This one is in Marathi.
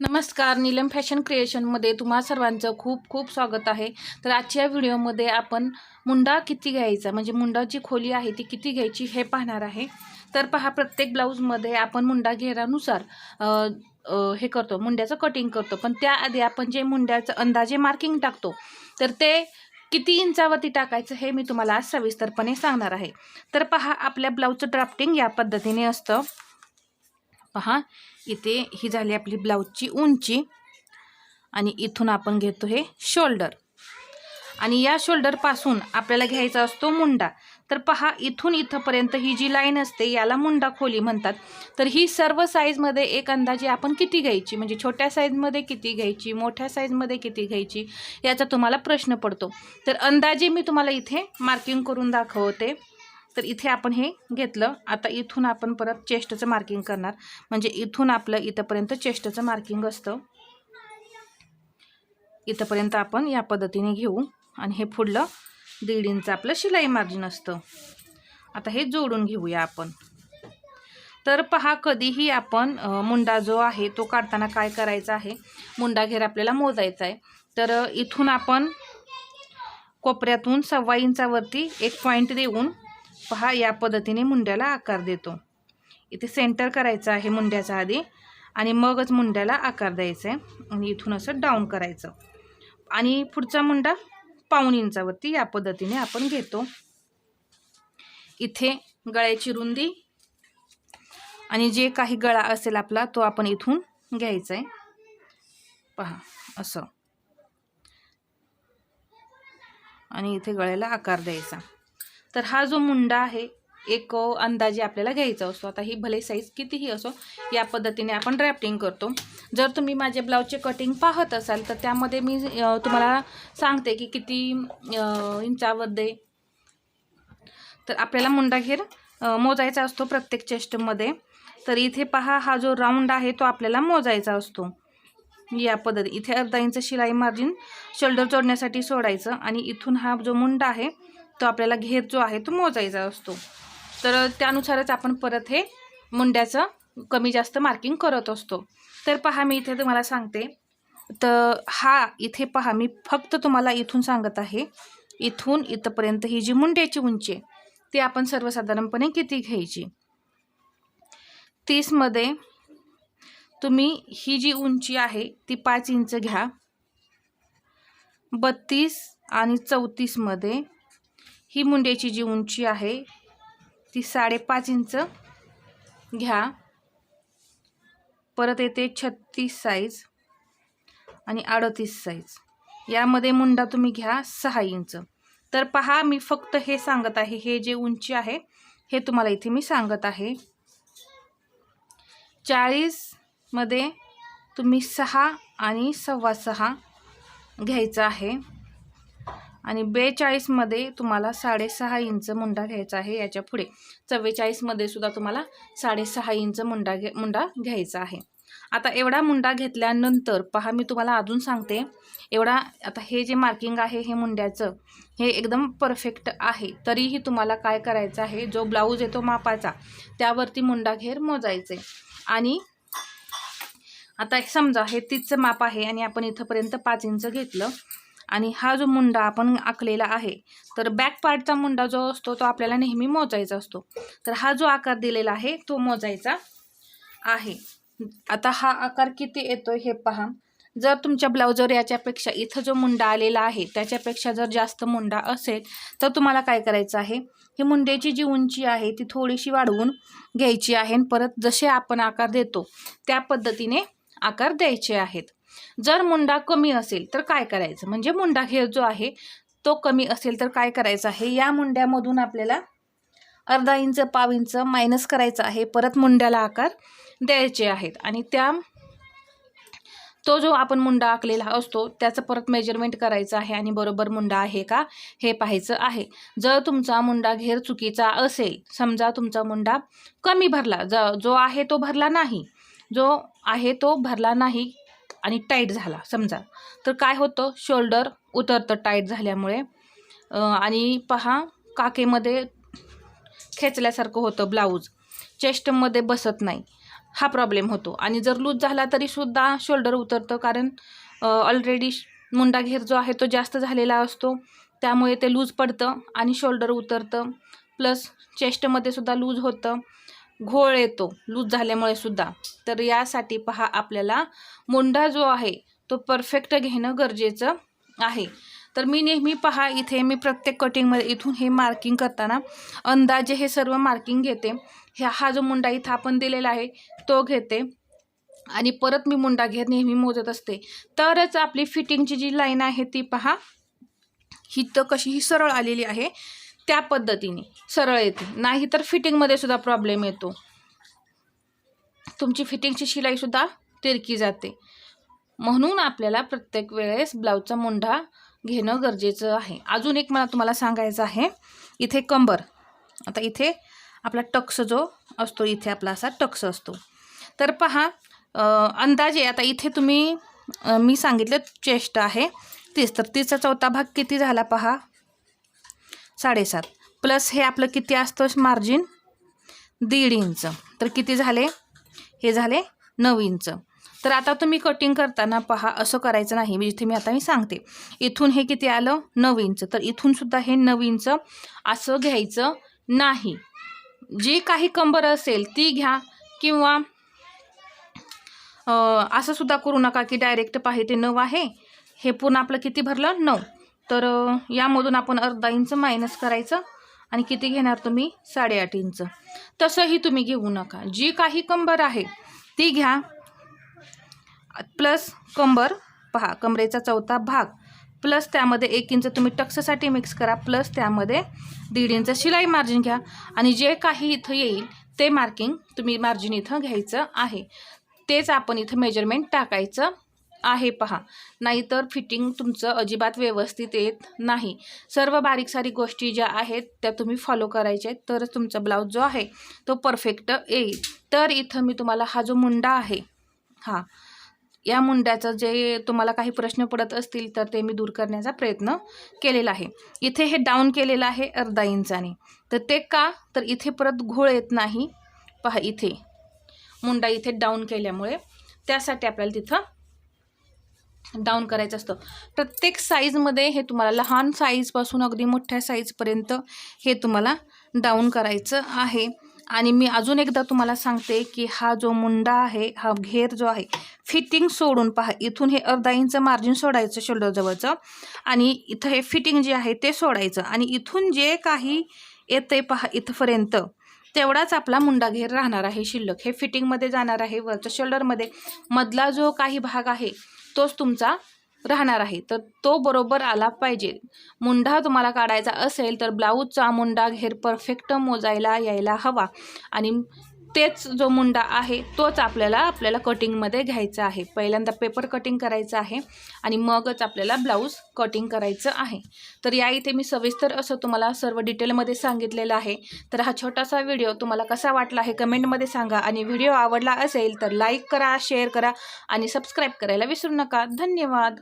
नमस्कार नीलम फॅशन क्रिएशनमध्ये तुम्हा सर्वांचं खूप खूप स्वागत आहे. तर आजच्या व्हिडिओमध्ये आपण मुंडा किती घ्यायचा म्हणजे मुंडाची खोली आहे ती किती घ्यायची हे पाहणार आहे. तर पहा प्रत्येक ब्लाऊजमध्ये आपण मुंडा घेरानुसार हे करतो मुंड्याचं कटिंग करतो. पण त्याआधी आपण जे मुंड्याचं अंदाजे मार्किंग टाकतो तर ते किती इंचावरती टाकायचं हे मी तुम्हाला आज सविस्तरपणे सांगणार आहे. तर पहा आपल्या ब्लाऊजचं ड्राफ्टिंग या पद्धतीने असतं. पहा इथे ही झाली आपली ब्लाऊजची उंची आणि इथून आपण घेतो हे शोल्डर. आणि या शोल्डरपासून आपल्याला घ्यायचा असतो मुंडा. तर पहा इथून इथंपर्यंत ही जी लाईन असते याला मुंडा खोली म्हणतात. तर ही सर्व साईजमध्ये एक अंदाजे आपण किती घ्यायची? म्हणजे छोट्या साईजमध्ये किती घ्यायची? मोठ्या साईजमध्ये किती घ्यायची? याचा तुम्हाला प्रश्न पडतो. तर अंदाजे मी तुम्हाला इथे मार्किंग करून दाखवते. तर इथे आपण हे घेतलं. आता इथून आपण परत चेस्टचं मार्किंग करणार. म्हणजे इथून आपलं इथंपर्यंत चेस्टचं मार्किंग असतं. इथंपर्यंत आपण या पद्धतीने घेऊ. आणि हे पुढलं दीड इंच आपलं शिलाई मार्जिन असतं. आता हे जोडून घेऊया आपण. तर पहा कधीही आपण मुंडा जो आहे तो काढताना काय करायचा आहे? मुंडा घेर आपल्याला मोजायचा आहे. तर इथून आपण कोपऱ्यातून सव्वा इंचावरती एक पॉईंट देऊन पहा या पद्धतीने मुंड्याला आकार देतो. इथे सेंटर करायचं आहे मुंड्याच्या आधी आणि मगच मुंड्याला आकार द्यायचा आहे आणि इथून असं डाऊन करायचं. आणि पुढचा मुंडा पाऊन इंचावरती या पद्धतीने आपण घेतो. इथे गळ्याची रुंदी आणि जे काही गळा असेल आपला तो आपण इथून घ्यायचा आहे पहा असं. आणि इथे गळ्याला आकार द्यायचा. तर हा जो मुंडा आहे एक अंदाजे आपल्याला घ्यायचा असतो. आता ही भले साईज कितीही असो या पद्धतीने आपण ड्रॅफ्टिंग करतो. जर तुम्ही माझे ब्लाऊजचे कटिंग पाहत असाल तर त्यामध्ये मी तुम्हाला सांगते की किती इंचामध्ये तर आपल्याला मुंडा घेर मोजायचा असतो प्रत्येक चेस्टमध्ये तर इथे पहा हा जो राऊंड आहे तो आपल्याला मोजायचा असतो. या पद्धती इथे अर्धा इंच शिलाई मार्जिन शोल्डर जोडण्यासाठी सोडायचं आणि इथून हा जो मुंडा आहे तो आपल्याला घेर जो आहे तो मोजायचा असतो. तर त्यानुसारच आपण परत हे मुंड्याचं कमी जास्त मार्किंग करत असतो. तर पहा मी इथे तुम्हाला सांगते. तर हा इथे पहा मी फक्त तुम्हाला इथून सांगत आहे. इथून इथंपर्यंत ही जी मुंड्याची उंची आहे ती आपण सर्वसाधारणपणे किती घ्यायची? तीसमध्ये तुम्ही ही जी उंची आहे ती पाच इंच घ्या. बत्तीस आणि चौतीसमध्ये ही मुंड्याची जी उंची आहे ती साडेपाच इंच. घ्या. परत येते छत्तीस साईज आणि अडतीस साईज यामध्ये मुंडा तुम्ही घ्या सहा इंच. तर पहा मी फक्त हे सांगत आहे. हे जे उंची आहे हे तुम्हाला इथे मी सांगत आहे. चाळीसमध्ये तुम्ही सहा आणि सव्वा सहा घ्यायचं आहे. आणि बेचाळीसमध्ये तुम्हाला साडेसहा इंच मुंडा घ्यायचा आहे याच्यापुढे चव्वेचाळीसमध्ये सुद्धा तुम्हाला साडेसहा इंच मुंडा घे मुंडा घ्यायचा आहे. आता एवढा मुंडा घेतल्यानंतर पहा मी तुम्हाला अजून सांगते. एवढा आता हे जे मार्किंग आहे हे मुंड्याचं हे एकदम परफेक्ट आहे. तरीही तुम्हाला काय करायचं आहे जो ब्लाऊज येतो मापाचा त्यावरती मुंडा घेर मोजायचे. आणि आता एक समजा हे तीचं माप आहे आणि आपण इथंपर्यंत पाच इंच घेतलं. आणि हा जो मुंडा आपण आखलेला आहे तर बॅक पार्टचा मुंडा जो असतो तो आपल्याला नेहमी मोजायचा असतो. तर हा जो आकार दिलेला आहे तो मोजायचा आहे. आता हा आकार किती येतो हे पहा. जर तुमच्या ब्लाउजवर याच्यापेक्षा इथं जो मुंडा आलेला आहे त्याच्यापेक्षा जर जास्त मुंडा असेल तर तुम्हाला काय करायचं आहे? ही मुंड्याची जी उंची आहे ती थोडीशी वाढवून घ्यायची आहे आणि परत जसे आपण आकार देतो त्या पद्धतीने आकार द्यायचे आहेत. जर मुंडा कमी असेल तर काय करायचं? म्हणजे मुंडा हे जो आहे तो कमी असेल तर काय करायचं आहे? या मुंड्यामधून आपल्याला अर्धा इंच पाव इंच मायनस करायचं आहे. परत मुंड्याला आकार द्यायचे आहेत. आणि त्या तो जो आपण मुंडा आखलेला असतो त्याचं परत मेजरमेंट करायचं आहे. आणि बरोबर मुंडा आहे का? हे पाहायचं आहे. जर तुमचा मुंडा घेर चुकीचा असेल समजा तुमचा मुंडा कमी भरला ज जो आहे तो भरला नाही. जो आहे तो भरला नाही. आणि टाईट झाला. समजा. तर काय होतं? शोल्डर उतरतं टाईट झाल्यामुळे. आणि पहा काकेमध्ये खेचल्यासारखं होतं ब्लाऊज चेस्टमध्ये बसत नाही. हा प्रॉब्लेम होतो. आणि जर लूज झाला तरीसुद्धा शोल्डर उतरतं. कारण ऑलरेडी मुंडा घेर जो आहे तो जास्त झालेला असतो. त्यामुळे ते लूज पडतं आणि शोल्डर उतरतं. प्लस चेस्टमध्ये सुद्धा लूज होतं. घोळ येतो लूज झाल्यामुळे सुद्धा. तर यासाठी पहा आपल्याला मुंडा जो आहे तो परफेक्ट घेणं गरजेचं आहे. तर मी नेहमी पहा इथे मी प्रत्येक कटिंगमध्ये इथून हे मार्किंग करताना अंदाजे हे सर्व मार्किंग घेते. ह्या हा जो मुंडा इथं आपण दिलेला आहे तो घेते. आणि परत मी मुंडा घेत नेहमी मोजत असते. तरच आपली फिटिंगची जी लाईन आहे ती पहा ही तर कशी ही सरळ आलेली आहे. त्या पद्धतीने सरळ येते. नाही तर फिटिंगमध्ये सुद्धा प्रॉब्लेम येतो. तुमची फिटिंगची शिलाईसुद्धा तिरकी जाते. म्हणून आपल्याला प्रत्येक वेळेस ब्लाऊजचा मुंढा घेणं गरजेचं आहे. अजून एक मला तुम्हाला सांगायचं आहे. इथे कंबर. आता इथे आपला टक्स जो असतो इथे आपला असा टक्स असतो. तर पहा अंदाजे आता इथे तुम्ही मी सांगितलं चेस्ट आहे तीस. तर तीसचा चौथा भाग किती झाला पहा? साडेसात. प्लस हे आपलं किती असतं मार्जिन? दीड इंच. तर किती झाले? हे झाले नऊ इंच. तर आता तुम्ही कटिंग करताना पहा असं करायचं नाही. म्हणजे मी जिथे मी आता मी सांगते. इथून हे किती आलं? नऊ इंच. तर इथूनसुद्धा हे नऊ इंच असं घ्यायचं नाही. जी काही कंबर असेल ती घ्या किंवा असंसुद्धा असं सुद्धा करू नका की डायरेक्ट पाहिजे ते नऊ आहे. हे पूर्ण आपलं किती भरलं? नऊ. तर यामधून आपण अर्धा इंच मायनस करायचं आणि किती घेणार तुम्ही? साडेआठ इंच. तसंही तुम्ही घेऊ नका. जी काही कंबर आहे ती घ्या. प्लस कंबर पहा कमरेचा चौथा भाग. प्लस त्यामध्ये एक इंच तुम्ही टक्ससाठी मिक्स करा. प्लस त्यामध्ये दीड इंच शिलाई मार्जिन घ्या. आणि जे काही इथं येईल ते मार्किंग तुम्ही मार्जिन इथं घ्यायचं आहे. तेच आपण इथं मेजरमेंट टाकायचं. आहे पहा. नाहीतर फिटिंग तुमचं अजिबात व्यवस्थित येत नाही. सर्व बारीक सारीक गोष्टी ज्या आहेत त्या तुम्ही फॉलो करायच्या आहेत तरच तुमचा ब्लाऊज जो आहे तो परफेक्ट येईल. तर इथं मी तुम्हाला हा जो मुंडा आहे हा या मुंड्याचं जे तुम्हाला काही प्रश्न पडत असतील तर ते मी दूर करण्याचा प्रयत्न केलेला आहे. इथे हे डाऊन केलेलं आहे अर्धा इंचाने. तर ते का? तर इथे परत घोळ येत नाही. पहा इथे. मुंडा इथे डाऊन केल्यामुळे त्यासाठी आपल्याला तिथं डाऊन करायचं असतं. प्रत्येक साईजमध्ये हे तुम्हाला लहान साईजपासून अगदी मोठ्या साईजपर्यंत हे तुम्हाला डाऊन करायचं आहे. आणि मी अजून एकदा तुम्हाला सांगते की हा जो मुंडा आहे हा घेर जो आहे फिटिंग सोडून पहा. इथून हे अर्धा इंच मार्जिन सोडायचं शोल्डरजवळचं आणि इथं हे फिटिंग जे आहे ते सोडायचं. आणि इथून जे काही येते पहा इथपर्यंत तेवढाच आपला मुंडा घेर राहणार आहे शिल्लक. हे फिटिंगमध्ये जाणार आहे वरच्या शोल्डरमध्ये मधला जो काही भाग आहे तोच तुमचा राहणार आहे. तर तो बरोबर आला पाहिजे. मुंडा तुम्हाला काढायचा असेल तर ब्लाऊजचा मुंडा घेर परफेक्ट मोजायला यायला हवा. आणि तेच जो मुंडा आहे तोच आपल्याला आपल्याला कटिंगमध्ये घ्यायचा आहे. पहिल्यांदा पेपर कटिंग करायचं आहे आणि मगच आपल्याला ब्लाऊज कटिंग करायचं आहे. तर या इथे मी सविस्तर असं तुम्हाला सर्व डिटेलमध्ये सांगितलेलं आहे. तर हा छोटासा व्हिडिओ तुम्हाला कसा वाटला आहे कमेंटमध्ये सांगा आणि व्हिडिओ आवडला असेल तर लाईक करा शेअर करा आणि सबस्क्राईब करायला विसरू नका. धन्यवाद.